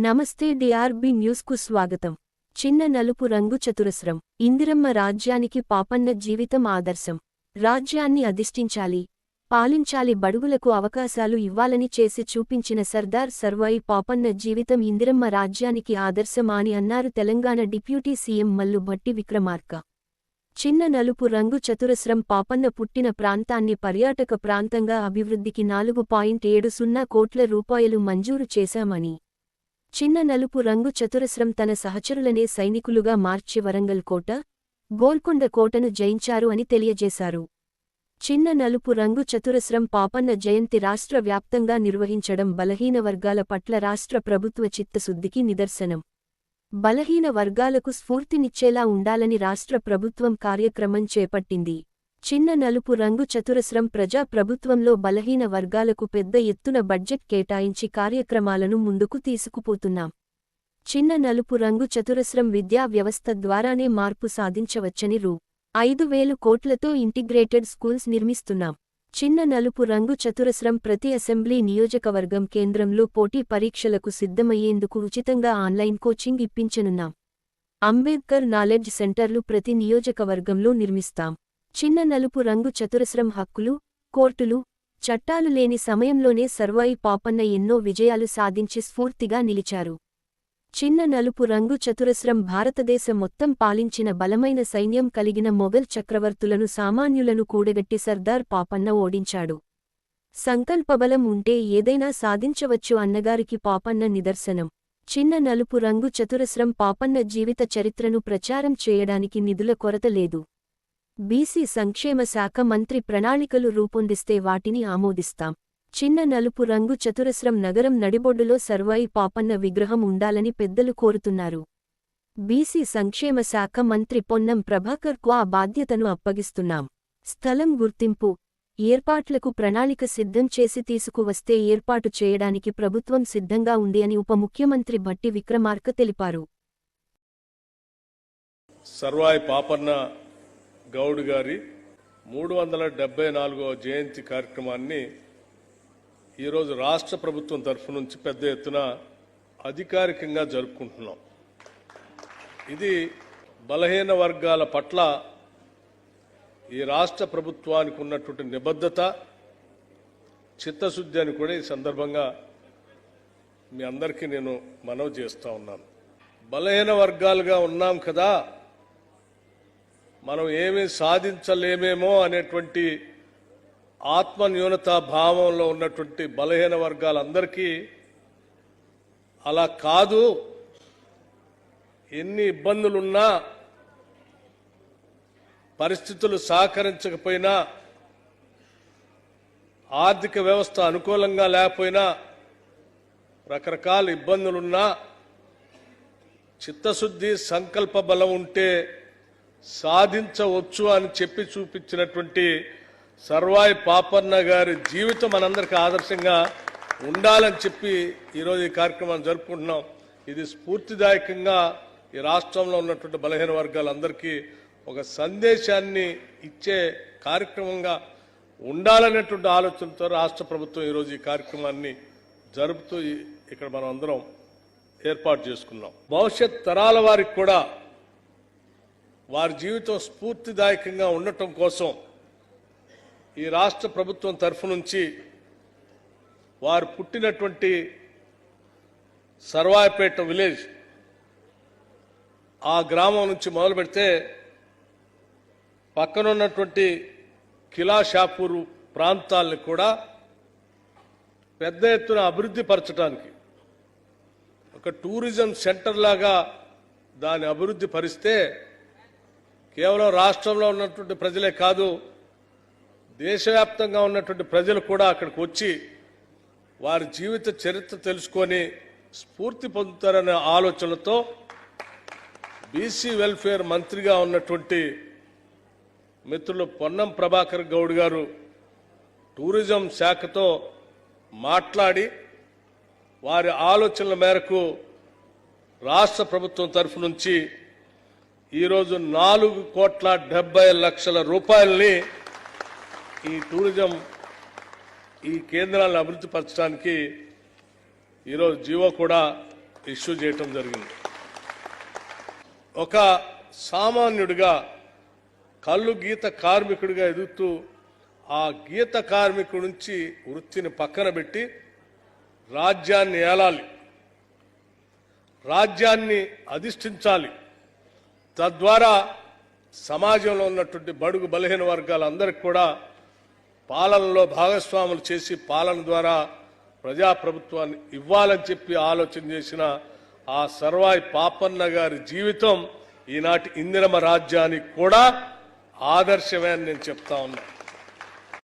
నమస్తే డిఆర్బి న్యూస్కు స్వాగతం. చిన్న నలుపు రంగు చతురస్రం. ఇందిరమ్మ రాజ్యానికి పాపన్న జీవితం ఆదర్శం. రాజ్యాన్ని అధిష్ఠించాలి పాలించాలి బడుగులకు అవకాశాలు ఇవ్వాలని చేసి చూపించిన సర్దార్ సర్వాయి పాపన్న జీవితం ఇందిరమ్మ రాజ్యానికి ఆదర్శం అని అన్నారు తెలంగాణ డిప్యూటీ సీఎం మల్లు భట్టి విక్రమార్క. చిన్న నలుపు రంగు చతురస్రం పాపన్న పుట్టిన ప్రాంతాన్ని పర్యాటక ప్రాంతంగా అభివృద్ధికి నాలుగు పాయింట్ ఏడు సున్నా కోట్ల రూపాయలు మంజూరు చేశామని చిన్న నలుపు రంగు చతురస్రం తన సహచరులనే సైనికులుగా మార్చి వరంగల్ కోట గోల్కొండ కోటను జయించారు అని తెలియజేశారు. చిన్న నలుపు రంగు చతురస్రం పాపన్న జయంతి రాష్ట్ర వ్యాప్తంగా నిర్వహించడం బలహీన వర్గాల పట్ల రాష్ట్ర ప్రభుత్వ చిత్తశుద్ధికి నిదర్శనం. బలహీన వర్గాలకు స్ఫూర్తినిచ్చేలా ఉండాలని రాష్ట్ర ప్రభుత్వం కార్యక్రమం చేపట్టింది. చిన్న నలుపు రంగు చతురస్రం ప్రజా ప్రభుత్వంలో బలహీన వర్గాలకు పెద్ద ఎత్తున బడ్జెట్ కేటాయించి కార్యక్రమాలను ముందుకు తీసుకుపోతున్నాం. చిన్న నలుపు రంగు చతురస్రం విద్యా వ్యవస్థ ద్వారానే మార్పు సాధించవచ్చని రూ. ఐదు వేలు కోట్లతో ఇంటిగ్రేటెడ్ స్కూల్స్ నిర్మిస్తున్నాం. చిన్న నలుపు రంగు చతురస్రం ప్రతి అసెంబ్లీ నియోజకవర్గం కేంద్రంలో పోటీ పరీక్షలకు సిద్ధమయ్యేందుకు ఉచితంగా ఆన్లైన్ కోచింగ్ ఇప్పించనున్నాం. అంబేద్కర్ నాలెడ్జ్ సెంటర్లు ప్రతి నియోజకవర్గంలో నిర్మిస్తాం. చిన్న నలుపు రంగు చతురస్రం హక్కులు కోర్టులు చట్టాలు లేని సమయంలోనే సర్వాయి పాపన్న ఎన్నో విజయాలు సాధించి స్ఫూర్తిగా నిలిచారు. చిన్న నలుపు రంగు చతురస్రం భారతదేశం మొత్తం పాలించిన బలమైన సైన్యం కలిగిన మొఘల్ చక్రవర్తులను సామాన్యులను కూడగట్టి సర్దార్ పాపన్న ఓడించాడు. సంకల్పబలం ఉంటే ఏదైనా సాధించవచ్చు అన్నగారికి పాపన్న నిదర్శనం. చిన్న నలుపు రంగు చతురస్రం పాపన్న జీవిత చరిత్రను ప్రచారం చేయడానికి నిధుల కొరత లేదు. బీసీ సంక్షేమ శాఖ మంత్రి ప్రణాళికలు రూపొందిస్తే వాటిని ఆమోదిస్తాం. చిన్న నలుపు రంగు చతురస్రం నగరం నడిబొడ్డులో సర్వాయి పాపన్న విగ్రహం ఉండాలని పెద్దలు కోరుతున్నారు. బీసీ సంక్షేమ శాఖ మంత్రి పొన్నం ప్రభాకర్కు ఆ బాధ్యతను అప్పగిస్తున్నాం. స్థలం గుర్తింపు ఏర్పాట్లకు ప్రణాళిక సిద్ధం చేసి తీసుకువస్తే ఏర్పాటు చేయడానికి ప్రభుత్వం సిద్ధంగా ఉంది అని ఉప ముఖ్యమంత్రి భట్టి విక్రమార్క తెలిపారు. సర్వాయి పాపన్న గౌడ్ గారి మూడు వందల డెబ్బై నాలుగవ జయంతి కార్యక్రమాన్ని ఈరోజు రాష్ట్ర ప్రభుత్వం తరఫు నుంచి పెద్ద ఎత్తున అధికారికంగా జరుపుకుంటున్నాం. ఇది బలహీన వర్గాల పట్ల ఈ రాష్ట్ర ప్రభుత్వానికి ఉన్నటువంటి నిబద్ధత చిత్తశుద్ధి అని కూడా ఈ సందర్భంగా మీ అందరికీ నేను మనవి చేస్తూ ఉన్నాను. బలహీన వర్గాలుగా ఉన్నాం కదా మనం ఏమీ సాధించలేమేమో అనేటువంటి ఆత్మన్యూనతా భావంలో ఉన్నటువంటి బలహీన వర్గాలందరికీ అలా కాదు. ఎన్ని ఇబ్బందులున్నా పరిస్థితులు సహకరించకపోయినా ఆర్థిక వ్యవస్థ అనుకూలంగా లేకపోయినా రకరకాల ఇబ్బందులున్నా చిత్తశుద్ధి సంకల్ప బలం ఉంటే సాధించవచ్చు అని చెప్పి చూపించినటువంటి సర్వాయి పాపన్న గారి జీవితం మనందరికీ ఆదర్శంగా ఉండాలని చెప్పి ఈరోజు ఈ కార్యక్రమాన్ని జరుపుకుంటున్నాం. ఇది స్ఫూర్తిదాయకంగా ఈ రాష్ట్రంలో ఉన్నటువంటి బలహీన వర్గాలందరికీ ఒక సందేశాన్ని ఇచ్చే కార్యక్రమంగా ఉండాలనేటువంటి ఆలోచనతో రాష్ట్ర ప్రభుత్వం ఈరోజు ఈ కార్యక్రమాన్ని జరుపుతూ ఇక్కడ మనం అందరం ఏర్పాటు చేసుకున్నాం. భవిష్యత్ తరాల వారికి కూడా వారి జీవితం స్ఫూర్తిదాయకంగా ఉండటం కోసం ఈ రాష్ట్ర ప్రభుత్వం తరఫు నుంచి వారు పుట్టినటువంటి సర్వాయపేట విలేజ్ ఆ గ్రామం నుంచి మొదలు పెడితే పక్కనున్నటువంటి కిలా షాపూరు ప్రాంతాలను కూడా పెద్ద ఎత్తున అభివృద్ధి పరచడానికి ఒక టూరిజం సెంటర్ లాగా దాన్ని అభివృద్ధి పరిస్తే కేవలం రాష్ట్రంలో ఉన్నటువంటి ప్రజలే కాదు దేశవ్యాప్తంగా ఉన్నటువంటి ప్రజలు కూడా అక్కడికి వచ్చి వారి జీవిత చరిత్ర తెలుసుకొని స్ఫూర్తి పొందుతారనే ఆలోచనతో బీసీ వెల్ఫేర్ మంత్రిగా ఉన్నటువంటి మిత్రులు పొన్నం ప్రభాకర్ గౌడ్ గారు టూరిజం శాఖతో మాట్లాడి వారి ఆలోచనల మేరకు రాష్ట్ర ప్రభుత్వం తరఫు నుంచి ఈరోజు నాలుగు కోట్ల డెబ్బై లక్షల రూపాయల్ని ఈ టూరిజం ఈ కేంద్రాలను అభివృద్ధి పరచడానికి ఈరోజు జీవో కూడా ఇష్యూ చేయటం జరిగింది. ఒక సామాన్యుడిగా కళ్ళు గీత కార్మికుడిగా ఎదుగుతూ ఆ గీత కార్మికుడి నుంచి వృత్తిని పక్కన పెట్టి రాజ్యాన్ని ఏలాలి రాజ్యాన్ని అధిష్ఠించాలి. తద్వారా సమాజంలో ఉన్నటువంటి బడుగు బలహీన వర్గాలందరికీ కూడా పాలనలో భాగస్వాములు చేసి పాలన ద్వారా ప్రజాప్రభుత్వాన్ని ఇవ్వాలని చెప్పి ఆలోచన చేసిన ఆ సర్వాయి పాపన్న గారి జీవితం ఈనాటి ఇందిరమ రాజ్యానికి కూడా ఆదర్శమే అని నేను చెప్తా ఉన్నా.